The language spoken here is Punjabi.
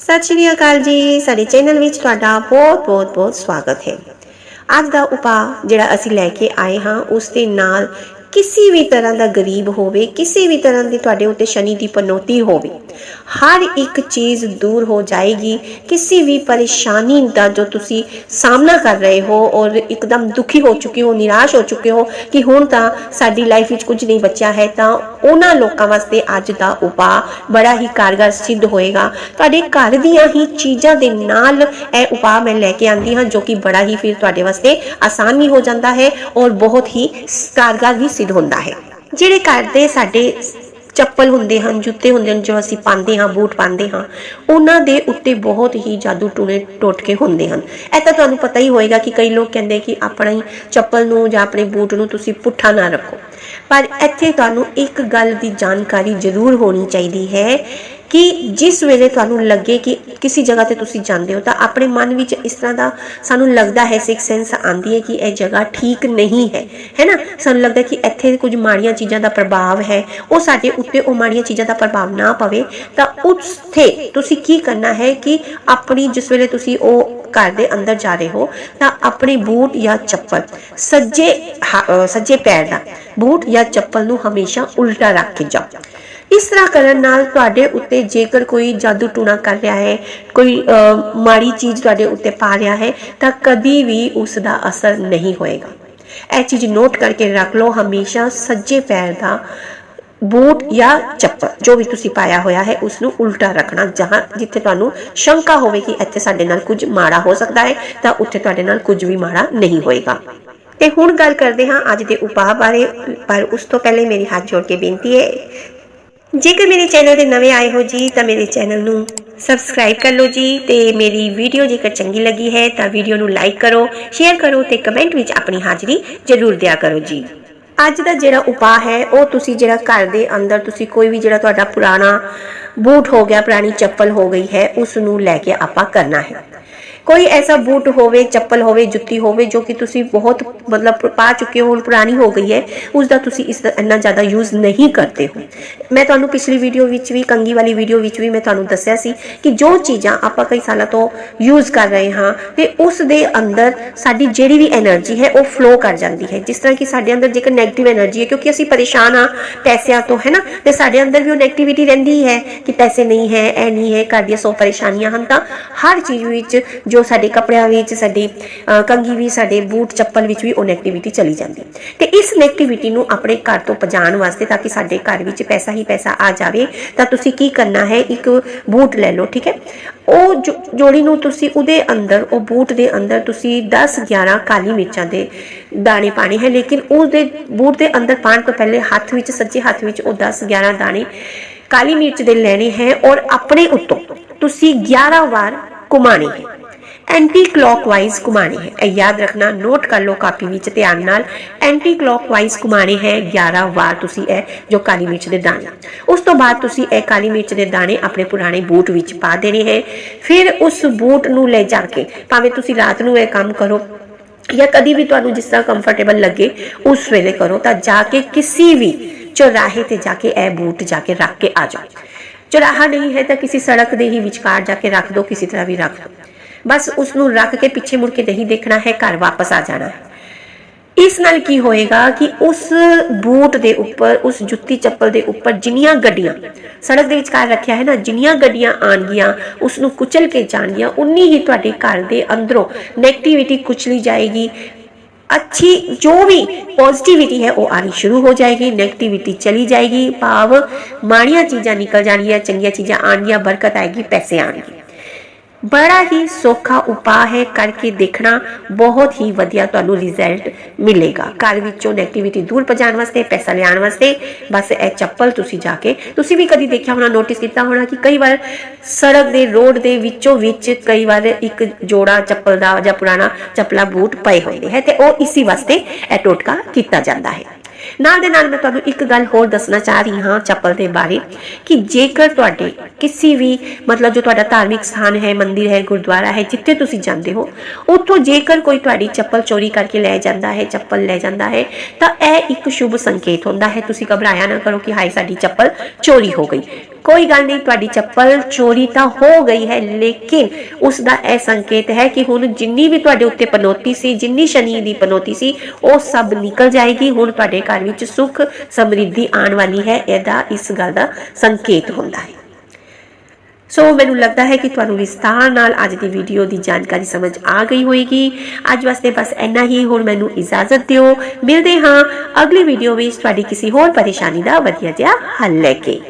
ਸਤਿ ਸ਼੍ਰੀ ਅਕਾਲ ਜੀ। ਸਾਡੇ ਚੈਨਲ ਵਿੱਚ ਤੁਹਾਡਾ ਬਹੁਤ ਬਹੁਤ ਬਹੁਤ ਸਵਾਗਤ ਹੈ। ਅੱਜ ਦਾ ਉਪਾਅ ਜਿਹੜਾ ਅਸੀਂ ਲੈ ਕੇ ਆਏ ਹਾਂ, ਉਸ ਦੇ ਨਾਲ ਕਿਸੇ ਵੀ ਤਰ੍ਹਾਂ ਦਾ ਗਰੀਬ ਹੋਵੇ, ਕਿਸੇ ਵੀ ਤਰ੍ਹਾਂ ਦੀ ਤੁਹਾਡੇ ਉੱਤੇ ਸ਼ਨੀ ਦੀ ਪਨੋਤੀ ਹੋਵੇ, ਹਰ ਇੱਕ ਚੀਜ਼ ਦੂਰ ਹੋ ਜਾਏਗੀ। ਕਿਸੇ ਵੀ ਪਰੇਸ਼ਾਨੀ ਦਾ ਜੋ ਤੁਸੀਂ ਸਾਹਮਣਾ ਕਰ ਰਹੇ ਹੋ ਔਰ ਇੱਕਦਮ ਦੁਖੀ ਹੋ ਚੁੱਕੇ ਹੋ, ਨਿਰਾਸ਼ ਹੋ ਚੁੱਕੇ ਹੋ ਕਿ ਹੁਣ ਤਾਂ ਸਾਡੀ ਲਾਈਫ ਵਿੱਚ ਕੁਝ ਨਹੀਂ ਬਚਿਆ ਹੈ, ਤਾਂ ਉਹਨਾਂ ਲੋਕਾਂ ਵਾਸਤੇ ਅੱਜ ਦਾ ਉਪਾਅ ਬੜਾ ਹੀ ਕਾਰਗਰ ਸਿੱਧ ਹੋਏਗਾ। ਤੁਹਾਡੇ ਘਰ ਦੀਆਂ ਹੀ ਚੀਜ਼ਾਂ ਦੇ ਨਾਲ ਇਹ ਉਪਾਅ ਮੈਂ ਲੈ ਕੇ ਆਂਦੀ ਹਾਂ ਜੋ ਕਿ ਬੜਾ ਹੀ ਫਿਰ ਤੁਹਾਡੇ ਵਾਸਤੇ ਆਸਾਨ ਵੀ ਹੋ ਜਾਂਦਾ ਹੈ ਔਰ ਬਹੁਤ ਹੀ ਕਾਰਗਰ ਵੀ ਸਿੱਧ ਹੁੰਦਾ ਹੈ। ਜਿਹੜੇ ਘਰ ਦੇ ਸਾਡੇ ਚੱਪਲ ਹੁੰਦੇ ਹਨ, ਜੁੱਤੇ ਹੁੰਦੇ ਹਨ ਜੋ ਅਸੀਂ ਪਾਉਂਦੇ ਹਾਂ, ਬੂਟ ਪਾਉਂਦੇ ਹਾਂ, ਉਹਨਾਂ ਦੇ ਉੱਤੇ ਬਹੁਤ ਹੀ ਜਾਦੂ ਟੂਣੇ ਟੋਟਕੇ ਹੁੰਦੇ ਹਨ। ਇਹ ਤਾਂ ਤੁਹਾਨੂੰ ਪਤਾ ਹੀ ਹੋਏਗਾ ਕਿ ਕਈ ਲੋਕ ਕਹਿੰਦੇ ਕਿ ਆਪਣੀ ਚੱਪਲ ਨੂੰ ਜਾਂ ਆਪਣੇ ਬੂਟ ਨੂੰ ਤੁਸੀਂ ਪੁੱਠਾ ਨਾ ਰੱਖੋ। ਪਰ ਇੱਥੇ ਤੁਹਾਨੂੰ ਇੱਕ ਗੱਲ ਦੀ ਜਾਣਕਾਰੀ ਜ਼ਰੂਰ ਹੋਣੀ ਚਾਹੀਦੀ ਹੈ ਕਿ ਜਿਸ ਵੇਲੇ ਤੁਹਾਨੂੰ ਲੱਗੇ ਕਿ ਕਿਸੇ ਜਗ੍ਹਾ ਤੇ ਤੁਸੀਂ ਜਾਂਦੇ ਹੋ ਤਾਂ ਆਪਣੇ ਮਨ ਵਿੱਚ ਇਸ ਤਰ੍ਹਾਂ ਦਾ ਸਾਨੂੰ ਲੱਗਦਾ ਹੈ ਸਿਕ ਸੈਂਸ ਆਂਦੀ ਹੈ ਕਿ ਇਹ ਜਗ੍ਹਾ ਠੀਕ ਨਹੀਂ ਹੈ ਹੈ ਸਾਨੂੰ ਲੱਗਦਾ ਕਿ ਇੱਥੇ ਕੁਝ ਮਾੜੀਆਂ ਚੀਜ਼ਾਂ ਦਾ ਪ੍ਰਭਾਵ ਹੈ, ਉਹ ਸਾਡੇ ਉੱਤੇ ਉਹ ਮਾੜੀਆਂ ਚੀਜ਼ਾਂ ਦਾ ਪ੍ਰਭਾਵ ਨਾ ਪਵੇ, ਤਾਂ ਉੱਥੇ ਤੁਸੀਂ ਕੀ ਕਰਨਾ ਹੈ ਕਿ ਆਪਣੀ ਜਿਸ ਵੇਲੇ ਤੁਸੀਂ ਉਹ ਘਰ ਦੇ ਅੰਦਰ ਜਾ ਰਹੇ ਹੋ ਤਾਂ ਆਪਣੇ ਬੂਟ ਜਾਂ ਚੱਪਲ ਸੱਜੇ ਸੱਜੇ ਪੈਰ ਦਾ ਬੂਟ ਜਾਂ ਚੱਪਲ ਨੂੰ ਹਮੇਸ਼ਾ ਉਲਟਾ ਰੱਖ ਕੇ ਜਾਓ। ਇਸ ਤਰ੍ਹਾਂ ਕਰਨ ਨਾਲ ਤੁਹਾਡੇ ਉੱਤੇ ਜੇਕਰ ਕੋਈ ਜਾਦੂ ਟੂਣਾ ਕਰ ਰਿਹਾ ਹੈ, ਕੋਈ ਮਾੜੀ ਚੀਜ਼ ਤੁਹਾਡੇ ਉੱਤੇ ਪਾ ਰਿਹਾ ਹੈ, ਤਾਂ ਕਦੀ ਵੀ ਉਸ ਦਾ ਅਸਰ ਨਹੀਂ ਹੋਏਗਾ। ਇਹ ਚੀਜ਼ ਨੋਟ ਕਰਕੇ ਰੱਖ ਲਓ, ਹਮੇਸ਼ਾ ਸੱਜੇ ਪੈਰ ਦਾ ਬੂਟ ਜਾਂ ਚੱਪਲ, ਜੋ ਵੀ ਤੁਸੀਂ ਪਾਇਆ ਹੋਇਆ ਹੈ ਉਸ ਨੂੰ ਉਲਟਾ ਰੱਖਣਾ। ਜਹਾਂ ਜਿੱਥੇ ਤੁਹਾਨੂੰ ਸ਼ੰਕਾ ਹੋਵੇ ਕਿ ਇੱਥੇ ਸਾਡੇ ਨਾਲ ਕੁਝ ਮਾੜਾ ਹੋ ਸਕਦਾ ਹੈ, ਤਾਂ ਉੱਥੇ ਤੁਹਾਡੇ ਨਾਲ ਕੁਝ ਵੀ ਮਾੜਾ ਨਹੀਂ ਹੋਏਗਾ। ਤੇ ਹੁਣ ਗੱਲ ਕਰਦੇ ਹਾਂ ਅੱਜ ਦੇ ਉਪਾਅ ਬਾਰੇ, ਪਰ ਉਸ ਤੋਂ ਪਹਿਲੇ ਮੇਰੀ ਹੱਥ ਜੋੜ ਕੇ ਬੇਨਤੀ ਹੈ, ਜੇਕਰ ਮੇਰੇ ਚੈਨਲ ਤੇ ਨਵੇਂ ਆਏ ਹੋ ਜੀ, ਤਾਂ ਮੇਰੇ ਚੈਨਲ ਨੂੰ ਸਬਸਕ੍ਰਾਈਬ ਕਰ ਲਓ ਜੀ, ਤੇ ਮੇਰੀ ਵੀਡੀਓ ਜੇਕਰ ਚੰਗੀ ਲੱਗੀ ਹੈ, ਤਾਂ ਵੀਡੀਓ ਨੂੰ ਲਾਈਕ ਕਰੋ, ਸ਼ੇਅਰ ਕਰੋ ਤੇ ਕਮੈਂਟ ਵਿੱਚ ਆਪਣੀ ਹਾਜ਼ਰੀ ਜ਼ਰੂਰ ਦਿਆ ਕਰੋ ਜੀ। ਅੱਜ ਦਾ ਜਿਹੜਾ ਉਪਾਅ ਹੈ, ਉਹ ਤੁਸੀਂ ਜਿਹੜਾ ਘਰ ਦੇ ਅੰਦਰ ਤੁਸੀਂ ਕੋਈ ਵੀ ਜਿਹੜਾ ਤੁਹਾਡਾ ਪੁਰਾਣਾ ਬੂਟ ਹੋ ਗਿਆ, ਪੁਰਾਣੀ ਚੱਪਲ ਹੋ ਗਈ ਹੈ, ਉਸ ਨੂੰ ਲੈ ਕੇ ਆਪਾਂ ਕਰਨਾ ਹੈ। ਕੋਈ ਐਸਾ ਬੂਟ ਹੋਵੇ, ਚੱਪਲ ਹੋਵੇ, ਜੁੱਤੀ ਹੋਵੇ, ਜੋ ਕਿ ਤੁਸੀਂ ਬਹੁਤ ਮਤਲਬ ਪਾ ਚੁੱਕੇ ਹੋ, ਹੁਣ ਪੁਰਾਣੀ ਹੋ ਗਈ ਹੈ ਉਸ ਦਾ ਤੁਸੀਂ ਇਸ ਦਾ ਇੰਨਾ ਜ਼ਿਆਦਾ ਯੂਜ਼ ਨਹੀਂ ਕਰਦੇ ਹੋ। ਮੈਂ ਤੁਹਾਨੂੰ ਪਿਛਲੀ ਵੀਡੀਓ ਵਿੱਚ ਵੀ ਕੰਗੀ ਵਾਲੀ ਵੀਡੀਓ ਵਿੱਚ ਵੀ ਮੈਂ ਤੁਹਾਨੂੰ ਦੱਸਿਆ ਸੀ ਕਿ ਜੋ ਚੀਜ਼ਾਂ ਆਪਾਂ ਕਈ ਸਾਲਾਂ ਤੋਂ ਯੂਜ਼ ਕਰ ਰਹੇ ਹਾਂ, ਤੇ ਉਸ ਦੇ ਅੰਦਰ ਸਾਡੀ ਜਿਹੜੀ ਵੀ એનર્ਜੀ ਹੈ, ਉਹ ਫਲੋ ਕਰ ਜਾਂਦੀ ਹੈ। ਜਿਸ ਤਰ੍ਹਾਂ ਕਿ ਸਾਡੇ ਅੰਦਰ ਜੇਕਰ ਨੈਗੇਟਿਵ એનર્ਜੀ ਹੈ, ਕਿਉਂਕਿ ਅਸੀਂ ਪਰੇਸ਼ਾਨ ਆ ਪੈਸਿਆਂ ਤੋਂ, ਹੈ ਨਾ? ਤੇ ਸਾਡੇ ਅੰਦਰ ਵੀ ਉਹ ਨੈਗੇਟਿਵਿਟੀ ਰਹਿੰਦੀ ਹੈ ਕਿ ਪੈਸੇ ਨਹੀਂ ਹੈ ਐ ਨਹੀਂ ਹੈ, ਘਰ ਦੀਆਂ ਸੌ ਪਰੇਸ਼ਾਨੀਆਂ ਹਨ ਤਾਂ ਹਰ ਚੀਜ਼ ਵਿੱਚ ਜੋ ਸਾਡੇ ਕੱਪੜਿਆਂ ਵਿੱਚ ਸਾਡੀ ਅਹ, ਕੰਘੀ ਵੀ ਸਾਡੇ ਬੂਟ ਚੱਪਲ ਵਿੱਚ ਵੀ ਉਹ 네ਗੇਟਿਵਿਟੀ ਚਲੀ ਜਾਂਦੀ। ਤੇ ਇਸ 네ਗੇਟਿਵਿਟੀ ਨੂੰ ਆਪਣੇ ਘਰ ਤੋਂ ਪਜਾਣ ਵਾਸਤੇ ਤਾਂ ਕਿ ਸਾਡੇ ਘਰ ਵਿੱਚ ਪੈਸਾ ਹੀ ਪੈਸਾ ਆ ਜਾਵੇ ਤਾਂ ਤੁਸੀਂ ਕੀ ਕਰਨਾ ਹੈ? ਇੱਕ ਬੂਟ ਲੈ ਲਓ ਠੀਕ ਹੈ? ਉਹ ਜੋੜੀ ਨੂੰ ਤੁਸੀਂ ਉਹਦੇ ਅੰਦਰ ਉਹ ਬੂਟ ਦੇ ਅੰਦਰ ਤੁਸੀਂ 10 11 ਕਾਲੀ ਮਿਰਚਾਂ ਦੇ ਦਾਣੇ ਪਾਣੇ ਹੈ ਲੇਕਿਨ ਉਹਦੇ ਬੂਟ ਦੇ ਅੰਦਰ ਪਾਣ ਤੋਂ ਪਹਿਲੇ ਹੱਥ ਵਿੱਚ ਸੱਜੇ ਹੱਥ ਵਿੱਚ ਉਹ 10 11 ਦਾਣੇ ਕਾਲੀ ਮਿਰਚ ਦੇ ਲੈਣੇ ਹੈ ਔਰ ਆਪਣੇ ਉੱਤੋਂ ਤੁਸੀਂ 11 ਵਾਰ ਘੁਮਾਣੇ ਹੈ। ਐਂਟੀ ਕਲੌਕਵਾਈਜ਼ ਘੁਮਾਣੇ ਹੈ। ਇਹ ਯਾਦ ਰੱਖਣਾ ਨੋਟ ਕਰ ਕਾਪੀ ਵਿੱਚ ਧਿਆਨ ਨਾਲ। ਐਂਟੀ ਕਲੌਕਵਾਈਜ਼ ਘੁਮਾਣੇ ਹੈ 11 ਵਾਰ ਤੁਸੀਂ ਇਹ, ਜੋ ਕਾਲੀ ਮਿਰਚ ਦੇ ਦਾਣੇ। ਉਸ ਤੋਂ ਬਾਅਦ ਤੁਸੀਂ ਇਹ ਕਾਲੀ ਮਿਰਚ ਦੇ ਦਾਣੇ ਆਪਣੇ ਪੁਰਾਣੇ ਬੂਟ ਵਿੱਚ ਪਾ ਦੇਣੇ ਹੈ। ਫਿਰ ਉਸ ਬੂਟ ਨੂੰ ਲੈ ਜਾ ਕੇ, ਭਾਵੇਂ ਤੁਸੀਂ ਰਾਤ ਨੂੰ ਇਹ ਕੰਮ ਕਰੋ ਜਾਂ ਕਦੀ ਵੀ ਤੁਹਾਨੂੰ ਜਿਸ ਤਰ੍ਹਾਂ ਕੰਫਰਟੇਬਲ ਲੱਗੇ, ਉਸ ਵੇਲੇ ਕਰੋ ਤਾਂ ਜਾ ਕੇ ਕਿਸੇ ਵੀ ਚੌਰਾਹੇ ਤੇ ਜਾ ਕੇ ਇਹ ਬੂਟ ਜਾ ਕੇ ਰੱਖ ਕੇ ਆ ਜਾਓ। ਚੌਰਾਹਾ ਨਹੀਂ ਹੈ ਤਾਂ ਕਿਸੇ ਸੜਕ ਦੇ ਹੀ ਵਿਚਕਾਰ ਜਾ ਕੇ ਰੱਖ ਦਿਓ ਕਿਸੇ ਤਰ੍ਹਾਂ ਵੀ ਰੱਖ ਦਿਓ ਬਸ ਉਸ ਨੂੰ ਰੱਖ ਕੇ ਪਿੱਛੇ ਮੁੜ ਕੇ ਨਹੀਂ ਦੇਖਣਾ ਹੈ, ਘਰ ਵਾਪਸ ਆ ਜਾਣਾ ਹੈ। ਇਸ ਨਾਲ ਕੀ ਹੋਏਗਾ ਕਿ ਉਸ ਬੂਟ ਦੇ ਉੱਪਰ, ਉਸ ਜੁੱਤੀ ਚੱਪਲ ਦੇ ਉੱਪਰ ਜਿੰਨੀਆਂ ਗੱਡੀਆਂ, ਸੜਕ ਦੇ ਵਿਚਕਾਰ ਰੱਖਿਆ ਹੈ ਨਾ, ਜਿੰਨੀਆਂ ਗੱਡੀਆਂ ਆਣਗੀਆਂ ਉਸ ਨੂੰ ਕੁਚਲ ਕੇ ਜਾਣਗੀਆਂ, ਉਨੀ ਹੀ ਤੁਹਾਡੇ ਘਰ ਦੇ ਅੰਦਰੋਂ 네ਗੇਟਿਵਿਟੀ ਕੁਚਲੀ ਜਾਏਗੀ। ਅੱਛੀ, ਜੋ ਵੀ ਪੋਜ਼ਿਟਿਵਿਟੀ ਹੈ, ਉਹ ਆਣੀ ਸ਼ੁਰੂ ਹੋ ਜਾਏਗੀ 네ਗੇਟਿਵਿਟੀ ਚਲੀ ਜਾਏਗੀ। ਭਾਵ ਮਾੜੀਆਂ ਚੀਜ਼ਾਂ ਨਿਕਲ ਜਾਣਗੀਆਂ, ਚੰਗੀਆਂ ਚੀਜ਼ਾਂ ਆਣਗੀਆਂ ਬਰਕਤ ਆਏਗੀ, ਪੈਸੇ ਆਣਗੇ ਬੜਾ ਹੀ ਸੌਖਾ ਉਪਾਅ ਹੈ ਕਰਕੇ ਦੇਖਣਾ, ਬਹੁਤ ਹੀ ਵਧੀਆ ਤੁਹਾਨੂੰ ਰਿਜ਼ਲਟ ਮਿਲੇਗਾ। ਘਰ ਵਿੱਚੋਂ ਨੈਗੇਟਿਵਿਟੀ ਦੂਰ ਭਜਾਉਣ ਵਾਸਤੇ, ਪੈਸਾ ਲਿਆਉਣ ਵਾਸਤੇ, ਬਸ ਇਹ ਚੱਪਲ ਤੁਸੀਂ ਜਾ ਕੇ, ਤੁਸੀਂ ਵੀ ਕਦੀ ਦੇਖਿਆ ਹੋਣਾ ਨੋਟਿਸ ਕੀਤਾ ਹੋਣਾ ਕਿ ਕਈ ਵਾਰ ਸੜਕ ਦੇ ਰੋਡ ਦੇ ਵਿੱਚੋਂ ਵਿੱਚ ਕਈ ਵਾਰ ਇੱਕ ਜੋੜਾ ਚੱਪਲ ਦਾ ਜਾਂ ਪੁਰਾਣਾ ਚੱਪਲਾ ਬੂਟ ਪਏ ਹੁੰਦੇ ਹੈ ਤੇ ਉਹ ਇਸੇ ਵਾਸਤੇ ਇਹ ਟੋਟਕਾ ਕੀਤਾ ਜਾਂਦਾ ਹੈ। ਨਾਲ ਦੇ ਨਾਲ ਮੈਂ ਤੁਹਾਨੂੰ ਇੱਕ ਗੱਲ ਹੋਰ ਦੱਸਣਾ ਚਾਹ ਰਹੀ ਹਾਂ ਚੱਪਲ ਦੇ ਬਾਰੇ, ਕਿ ਜੇਕਰ ਤੁਹਾਡੇ ਕਿਸੇ ਵੀ ਮਤਲਬ ਜੋ ਤੁਹਾਡਾ ਧਾਰਮਿਕ ਸਥਾਨ ਹੈ, ਮੰਦਿਰ ਹੈ, ਗੁਰਦੁਆਰਾ ਹੈ, ਜਿੱਥੇ ਤੁਸੀਂ ਜਾਂਦੇ ਹੋ, ਉੱਥੋਂ ਜੇਕਰ ਕੋਈ ਤੁਹਾਡੀ ਚੱਪਲ ਚੋਰੀ ਕਰਕੇ ਲੈ ਜਾਂਦਾ ਹੈ, ਚੱਪਲ ਲੈ ਜਾਂਦਾ ਹੈ, ਤਾਂ ਇਹ ਇੱਕ ਸ਼ੁਭ ਸੰਕੇਤ ਹੁੰਦਾ ਹੈ। ਤੁਸੀਂ ਘਬਰਾਇਆ ਨਾ ਕਰੋ ਕਿ ਹਾਈ ਸਾਡੀ ਚੱਪਲ ਚੋਰੀ ਹੋ ਗਈ। ਕੋਈ ਗੱਲ ਨਹੀਂ, ਤੁਹਾਡੀ ਚੱਪਲ ਚੋਰੀ ਤਾਂ ਹੋ ਗਈ ਹੈ, ਲੇਕਿਨ ਉਸ ਦਾ ਇਹ ਸੰਕੇਤ ਹੈ ਕਿ ਹੁਣ ਜਿੰਨੀ ਵੀ ਤੁਹਾਡੇ ਉੱਤੇ ਪਨੋਤੀ ਸੀ, ਜਿੰਨੀ ਸ਼ਨੀ ਦੀ ਪਨੋਤੀ ਸੀ, ਉਹ ਸਭ ਨਿਕਲ ਜਾਏਗੀ। ਹੁਣ ਤੁਹਾਡੇ ਘਰ ਵਿੱਚ ਸੁੱਖ ਸਮਰਿੱਧੀ ਆਉਣ ਵਾਲੀ ਹੈ, ਇਹਦਾ ਇਸ ਗੱਲ ਦਾ ਸੰਕੇਤ ਹੁੰਦਾ ਹੈ। ਸੋ ਮੈਨੂੰ ਲੱਗਦਾ ਹੈ ਕਿ ਤੁਹਾਨੂੰ ਵਿਸਤਾਰ ਨਾਲ ਅੱਜ ਦੀ ਵੀਡੀਓ ਦੀ ਜਾਣਕਾਰੀ ਸਮਝ ਆ ਗਈ ਹੋਏਗੀ। ਅੱਜ ਵਾਸਤੇ ਬਸ ਇੰਨਾ ਹੀ। ਹੁਣ ਮੈਨੂੰ ਇਜਾਜ਼ਤ ਦਿਓ। ਮਿਲਦੇ ਹਾਂ ਅਗਲੀ ਵੀਡੀਓ ਵਿੱਚ। ਤੁਹਾਡੀ ਕਿਸੇ ਹੋਰ ਪਰੇਸ਼ਾਨੀ ਦਾ ਵਧੀਆ ਜਿਹਾ ਹੱਲ ਲੈ ਕੇ।